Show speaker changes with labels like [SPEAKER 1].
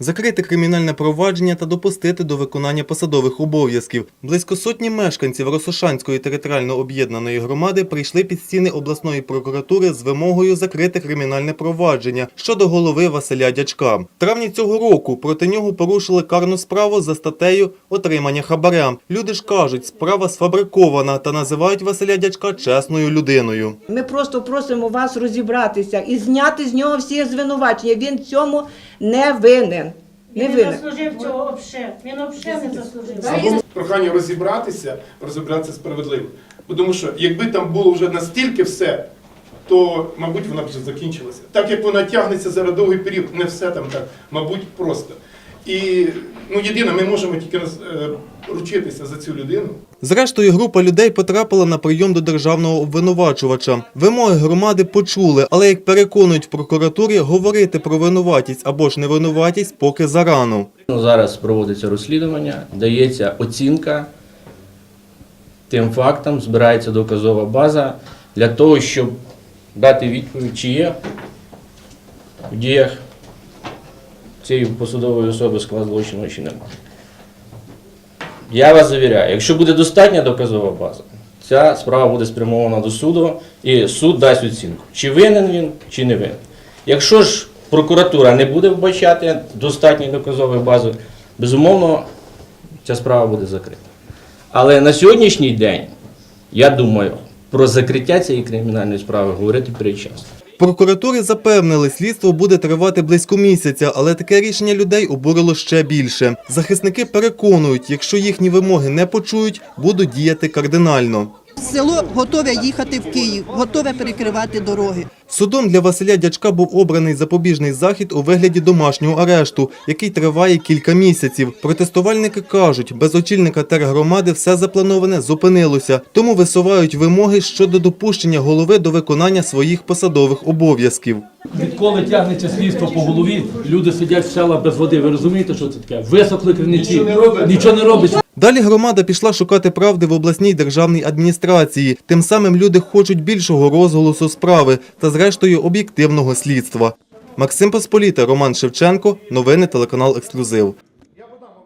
[SPEAKER 1] закрити кримінальне провадження та допустити до виконання посадових обов'язків. Близько сотні мешканців Росошанської територіально об'єднаної громади прийшли під стіни обласної прокуратури з вимогою закрити кримінальне провадження щодо голови Василя Дячка. Травні цього року проти нього порушили карну справу за статтею отримання хабаря. Люди ж кажуть, справа сфабрикована та називають Василя Дячка чесною людиною.
[SPEAKER 2] Ми просто просимо вас розібратися і зняти з нього всі звинувачення. Він цьому не винен. Не
[SPEAKER 3] Він не
[SPEAKER 2] винен.
[SPEAKER 3] заслужив цього взагалі. Він взагалі не заслужив.
[SPEAKER 4] прохання розібратися, розібратися справедливо. Бо Тому що якби там було вже настільки все, то, мабуть, вона б вже закінчилася. Так як вона тягнеться за довгий період, не все там так, мабуть, просто. І ну, єдине, ми можемо тільки роз- е, ручитися за цю людину.
[SPEAKER 1] Зрештою, група людей потрапила на прийом до державного обвинувачувача. Вимоги громади почули, але як переконують в прокуратурі, говорити про винуватість або ж невинуватість поки зарано.
[SPEAKER 5] Ну, Зараз проводиться розслідування, дається оцінка тим фактам, збирається доказова база для того, щоб дати відповідь, чи є в діях цієї посадової особи склад злочину чи немає. Я вас завіряю, якщо буде достатня доказова база, ця справа буде спрямована до суду, і суд дасть оцінку, чи винен він, чи не винен. Якщо ж прокуратура не буде вбачати достатньої доказової бази, безумовно, ця справа буде закрита. Але на сьогоднішній день, я думаю, про закриття цієї кримінальної справи говорити передчасно.
[SPEAKER 1] В прокуратурі запевнили, слідство буде тривати близько місяця, але таке рішення людей обурило ще більше. Захисники переконують, якщо їхні вимоги не почують, будуть діяти кардинально.
[SPEAKER 6] Село готове їхати в Київ, готове перекривати дороги.
[SPEAKER 1] Судом для Василя Дячка був обраний запобіжний захід у вигляді домашнього арешту, який триває кілька місяців. Протестувальники кажуть, без очільника тергромади все заплановане зупинилося, тому висувають вимоги щодо допущення голови до виконання своїх посадових обов'язків.
[SPEAKER 7] Відколи тягнеться слідство по голові, люди сидять в селах без води. Ви розумієте, що це таке? Висохли криниці, нічого не робить.
[SPEAKER 1] Далі громада пішла шукати правди в обласній державній адміністрації. Тим самим люди хочуть більшого розголосу справи та, зрештою, об'єктивного слідства. Максим Посполіта, Роман Шевченко. Новини телеканал Ексклюзив.